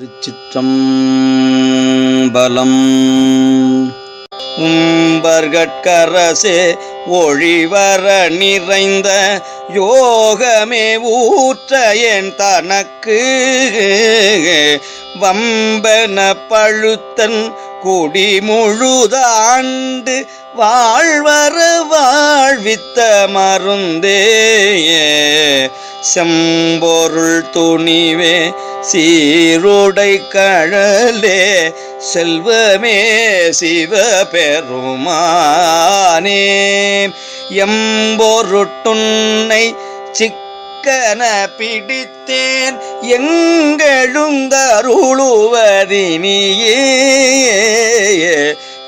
திருச்சிற்றம்பலம். உம்பர்கட்கரசே ஒழிவர நிறைந்த யோகமே ஊற்ற என் தனக்கு. வம்பன பழுத்தன் குடி முழுதாண்டு வாழ்வர வாழ்வித்த மருந்தே. செம்பொருள் துணிவே சீருடை கழலே செல்வமே சிவ பெருமானே எம்பொருட்டுன்னை சிக்கன பிடித்தேன் எங்கெழுந்தருளுவதினியே.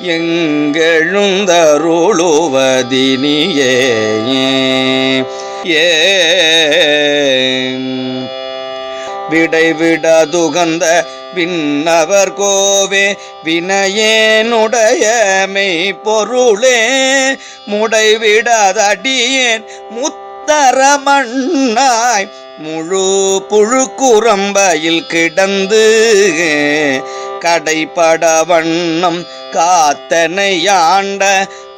எங்கெழுந்தருளுவதினியே. ஏ விடைவிடதுகந்த விண்ணவர் கோவே வினையேனுடைய மெய்ப்பொருளே முடைவிடாதடியேன் முத்தரமண்ணாய் முழு புழுக்குரம்பையில் கிடந்து கடைப்பட வண்ணம் காத்தனை ஆண்ட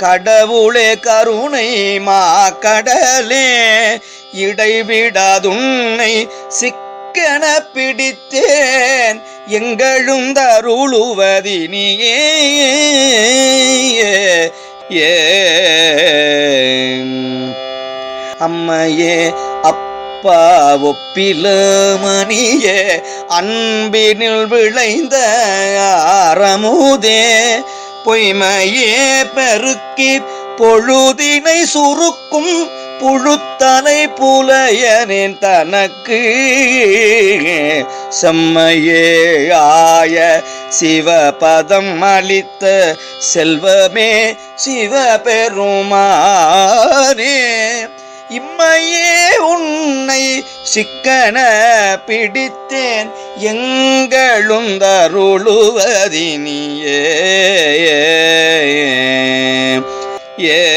கடவுளே கருணை மா கடலே இடைவிடாதுன்னை சிக்கன பிடித்தேன். எங்களும் தருளுவதினியே. ஏ. அம்மையே அப்பா ஒப்பிலமணியே அன்பினில் விளைந்த ஆரமுதே. பொய்மையே பெருக்கி பொழுதினை சுருக்கும் புழுத்தனை புலையனின் தனக்கு செம்மையே ஆய சிவபதம் அளித்த செல்வமே சிவபெருமானே. இம்மையே உன்னை சிக்கன பிடித்தேன் எங்களும் தருளுவதினியே. ஏ.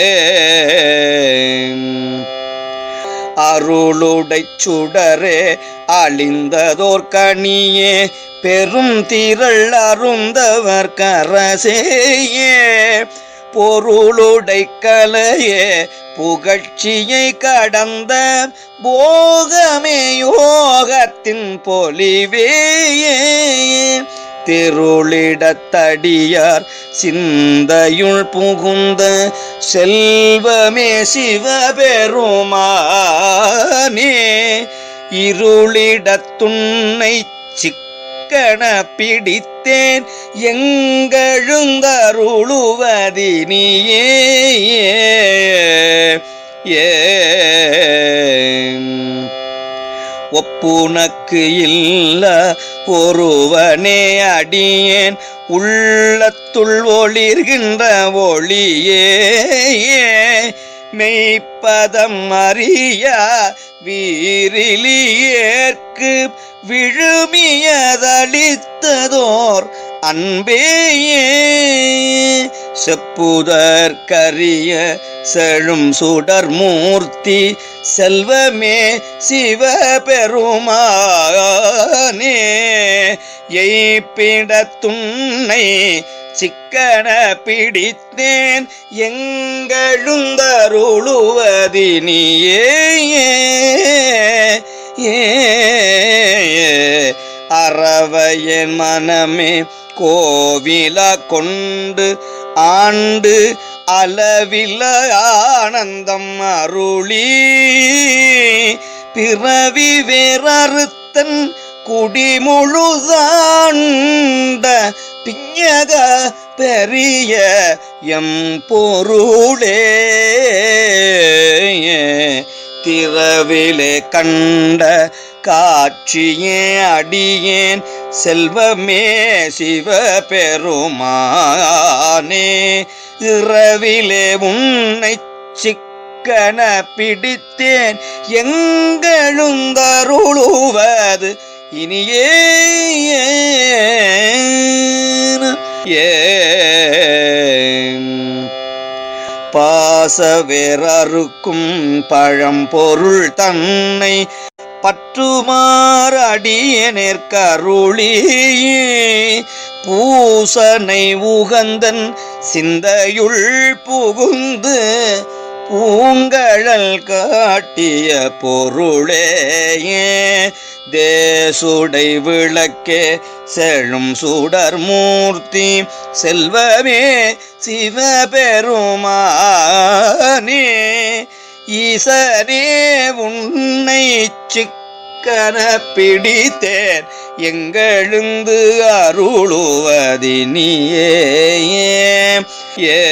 அருளுடை சுடரே அழிந்ததோர் கனியே பெரும் திரள் அருந்தவர் கரசேயே. பொருளுடை கலையே புகழ்ச்சியை கடந்த போகமே யோகத்தின் பொலிவேயே. திருளிடத்தடியார் சிந்தையுள் புகுந்த செல்வமே சிவபெருமானே இருளிடத்துன்னை சிக்கன பிடித்தேன் எங்கழுந்தருளுவதினியே ஏ ஒப்புனக்கு இல்ல ஒருவனே அடியேன். உள்ளத்துள் ஒளிர்கின்ற ஒளியே மெய்ப்பதம் அறிய வீரிலியேற்கு விழுமியதளித்ததோர் அன்பேயே செப்புதற்கரிய செழும் சுடர் மூர்த்தி செல்வமே சிவபெருமானே. எய்பிடத்துன்னை சிக்கன பிடித்தேன் எங்களுந்தருளுவதினியே ஏ. அறவையன் மனமே கோவில கொண்டு ஆண்டு அளவில ஆனந்தம் அருளி. பிறவி வேறறுத்தன் குடிமுழுதாண்ட பிஞக பெரிய எம் பொருளே. திறவிலே கண்ட காட்சியே அடியேன் செல்வமே சிவபெருமானே. இரவிலே உன்னை சிக்கன பிடித்தேன் எங்களுந்தருளுவது இனியே ஏ பாசவேரறுக்கும் பழம்பொருள் தன்னை பற்றுமாறு அடியனேற்கருளி பூசனை உகந்தன் சிந்தையுள் புகுந்து பூங்கழல் காட்டிய பொருளேயே. தேசுடை விளக்கே செழும் சுடர் மூர்த்தி செல்வமே சிவபெருமானே. ஈசனே உன்னை கன பிடித்தேன். எங்கெழுந்து அருளுவதி நீயே? ஏ.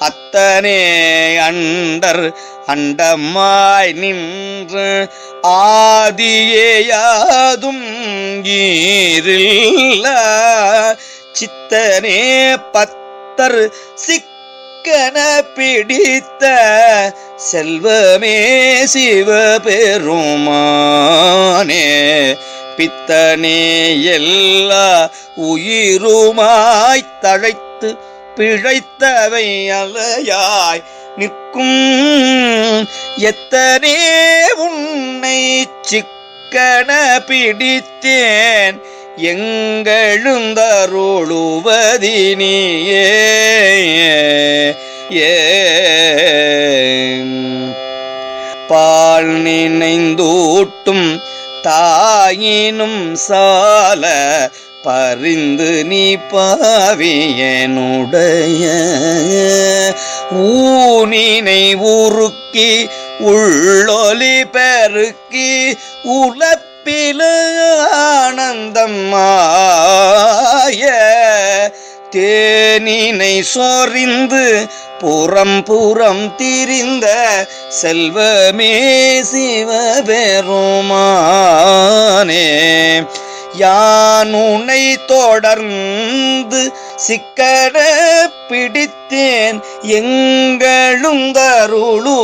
அத்தனே அண்டர் அண்டமாய் நின்று ஆதியேயாதும் ஈரில்ல. சித்தனே பத்தர் சிக் கன பிடித்த செல்வமே சிவபெருமானே. பித்தனே எல்லா உயிருமாய் தழைத்து பிழைத்தவை அலையாய் நிற்கும் எத்தனே உன்னை சிக்கன பிடித்தேன். எங்கெழுந்தருளுவதினியே? ஏ. பால் நினைந்தூட்டும் தாயினும் சால பறிந்து நீ பாவியனுடைய. ஊனினை உருக்கி உள்ளொலி பெருக்கி உலப்பில ஆனந்தம் மாய தேனினை சொறிந்து புறம் புறம் திரிந்த செல்வமே சிவபெருமானே. யான் உன்னை தொடர்ந்து சிக்கட பிடித்தேன் எங்களும் தருளுவதினியே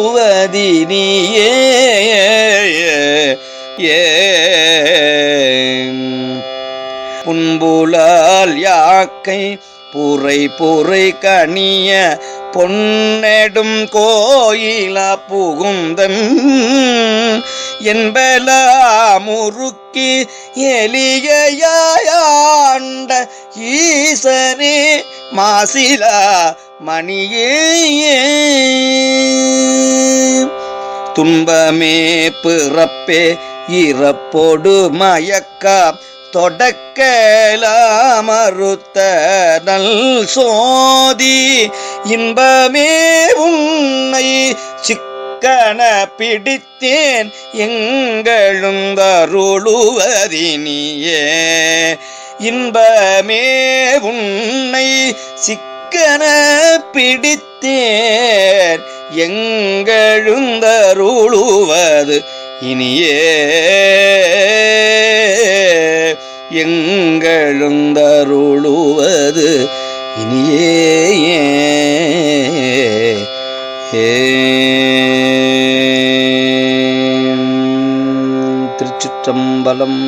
ஏன்புலால் யாக்கை புரை புரை கனிய பொன்னெடும் கோயில புகுந்தன். என்பலாமுறுக்கி எலியாண்ட ஈசரே மாசிலா மணியே. துன்பமே பிறப்பே இறப்போடு மயக்கா தொடக்கலாமறுத்த நல் சோதி இன்பமே உன்னை சிக்கன பிடித்தேன் எங்களும் எங்களுந்தருளுவதினியே இன்பமே உன்னை சிக்கன பிடித்தேன் எங்களுந்தருளுவது இனியே எங்களுந்தருளுவது இனியே திருச்சிற்றம்பலம்